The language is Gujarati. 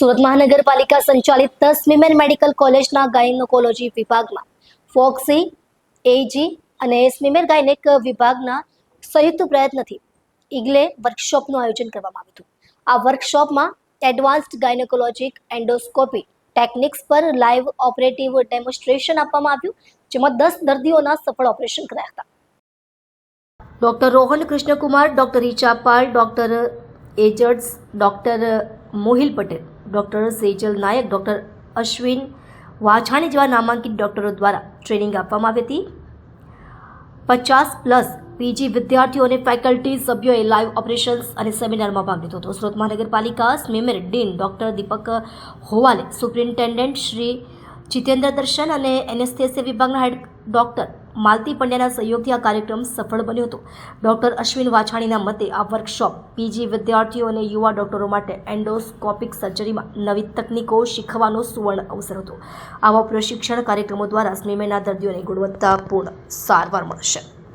સુરત મહાનગરપાલિકા સંચાલિત સ્મીમેન મેડિકલ કોલેજના ગાયનોકોલોજી વિભાગમાં, ફોક્સી એજી અને સ્મિમેર ગાયનેક વિભાગના સંયુક્ત પ્રયત્નથી ઇગ્લે વર્કશોપનું આયોજન કરવામાં આવ્યું હતું. આ વર્કશોપમાં એડવાન્સ્ડ ગાયનેકોલોજીક એન્ડોસ્કોપી ટેકનિક્સ પર લાઈવ ઓપરેટિવ ડેમોન્સ્ટ્રેશન આપવામાં આવ્યું, જેમાં દસ દર્દીઓના સફળ ઓપરેશન કરાયા હતા. Doctor Rohan Krishnakumar, doctor Richa Pal, doctor agers doctor Mohil Patel. Doctor Sejal Nayak, doctor Ashwin Vachhani જેવા નામાંકિત ડૉક્ટરો દ્વારા ટ્રેનિંગ આપવામાં આવી હતી. પચાસ પ્લસ પીજી વિદ્યાર્થીઓ અને ફેકલ્ટી સભ્યોએ લાઈવ ઓપરેશન્સ અને સેમિનારમાં ભાગ લીધો હતો. સુરત મહાનગરપાલિકા SMIMER dean doctor Deepak Howale superintendent Shri Jitendra Darshan અને એનેસ્થેસિયા વિભાગના હેડ ડોક્ટર માલતી પંડ્યાના સહયોગથી આ કાર્યક્રમ સફળ બન્યો હતો. ડોક્ટર અશ્વિન વાછાણીના મતે આ વર્કશોપ પીજી વિદ્યાર્થીઓ અને યુવા ડોક્ટરો માટે એન્ડોસ્કોપિક સર્જરીમાં નવી તકનીકો શીખવાનો સુવર્ણ અવસર હતો. આવા પ્રશિક્ષણ કાર્યક્રમો દ્વારા સ્મિમેના દર્દીઓને ગુણવત્તાપૂર્ણ સારવાર મળશે.